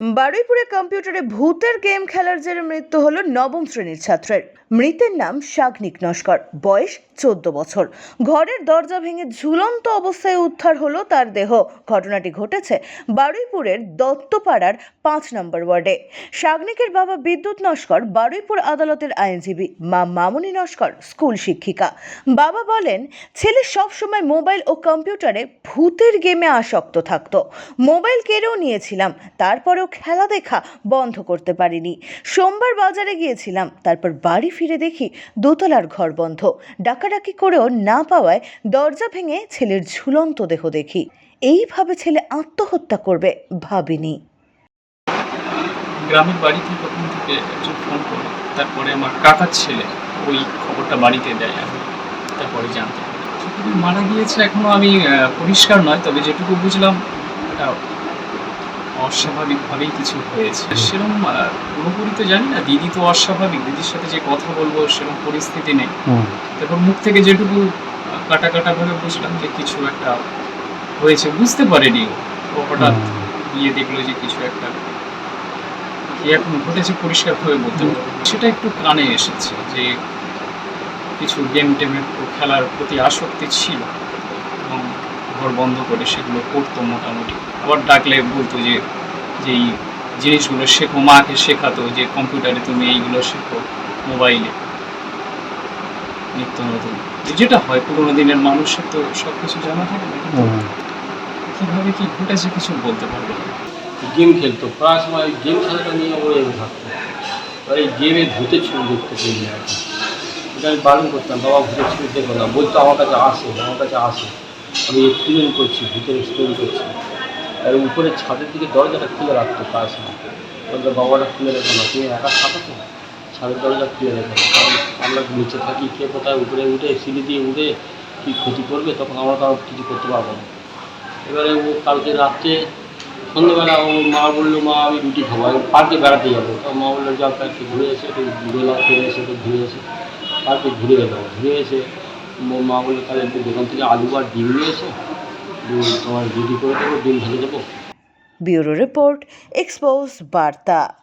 বারুইপুরে কম্পিউটারে ভূতের গেম খেলার জেরে মৃত্যু হলো নবম শ্রেণির ছাত্রের। মৃতের নাম শাগনিক নস্কর, বয়স চোদ্দ বছর। ঘরের দরজা ভেঙে ঝুলন্ত অবস্থায় উদ্ধার হলো তার দেহ। ঘটনাটি ঘটেছে বারুইপুরের দত্তপাড়ার পাঁচ নম্বর ওয়ার্ডে। শাগনিকের বাবা বিদ্যুৎ নস্কর, বারুইপুর আদালতের আইনজীবী মা মামনি নস্কর, স্কুল শিক্ষিকা। বাবা বলেন, ছেলে সবসময় মোবাইল ও কম্পিউটারে ভূতের গেমে আসক্ত থাকতো। মোবাইল কেড়েও নিয়েছিলাম, তারপরেও খেলা দেখা বন্ধ করতে পারিনি। সোমবার বাজারে গিয়েছিলাম, তারপর বাড়ি ফিরে দেখি দোতলার ঘর বন্ধ। ডাকাডাকি করেও না পাওয়ায় দরজা ভেঙে ছেলের ঝুলন্ত দেহ দেখি। এইভাবে ছেলে আত্মহত্যা করবে ভাবিনি। গ্রামের বাড়ি থেকে ওখান থেকে একজন ফোন করে, তারপরে আমার কাকার ছেলে ওই খবরটা বাড়িতে দেয় আমি তারপরে জানতে মারা গিয়েছে এখনও আমি পরিষ্কার নয়, তবে যেটুকু বুঝলাম অস্বাভাবিকভাবেই কিছু হয়েছে। সেরকম পুরোপুরি তো জানি না দিদি তো অস্বাভাবিক দিদির সাথে যে কথা বলব সেরকম পরিস্থিতি নেই। তারপর মুখ থেকে যেটুকু কাটা কাটা ভাবে বুঝলাম যে কিছু একটা হয়েছে বুঝতে পারেনি ও। হঠাৎ গিয়ে দেখল যে কিছু একটা কি এখন ঘটেছে পরিষ্কারভাবে বলতে সেটা একটু কানে এসেছে যে কিছু গেম টেমের খেলার প্রতি আসক্তি ছিল। ঘর বন্ধ করে সেগুলো করতো মোটামুটি। আবার ডাকলে বলতো যে যে এই জিনিসগুলো শেখো মাকে শেখাতো যে কম্পিউটারে তুমি এইগুলো শেখো মোবাইলে। নিত্য নতুন। যেটা হয় পুরোনো দিনের মানুষের তো সব কিছু জানা থাকে না। কীভাবে কি ঘটেছে কিছু বলতে পারবে না। গেম খেলতো প্রায় সময় গেম খেলাটা নিয়ে ও এমনি থাকতো। আর এই গেমে ভূতের ছবি দেখতে পেয়ে আর কি এটা আমি বারণ করতাম বাবা ভূতের ছবি দেখব না বলতো আমার কাছে আসে আমার কাছে আসে। আমি এক্সপেরিমেন্ট করছি, ভিতরে এক্সপ্লেন করছি। আর উপরে ছাদের দিকে দরজাটা খুলে রাখতো প্রায় সময় বাবাটা খুলে রেখো না তুমি একা থাকো তো ছাদের দরজা খুলে রেখো না কারণ আমরা নিচে থাকি, কে কোথায় উপরে উঠে, সিঁড়ি দিয়ে উঠে কী ক্ষতি করবে? তখন আমরা কারও কিছু করতে পারব না। এবারে ও কালকে রাত্রে সন্ধ্যেবেলা ও মা বলল, মা, আমি রুটি খাব, আমি পার্কে বেড়াতে যাব। তো মা বলল, যাও একটু ঘুরে এসে, একটু বেলা খেয়ে এসে, একটু ঘুরে এসে। পার্কে ঘুরে গেলো। ঘুরে এসে ম- বলল তাহলে দোকান থেকে আলু আর ডিম নিয়ে এসো। তোমার রেডি করে দেবো, ডিম ভেজে দেবো। ব্যুরো রিপোর্ট এক্সপোজ বার্তা।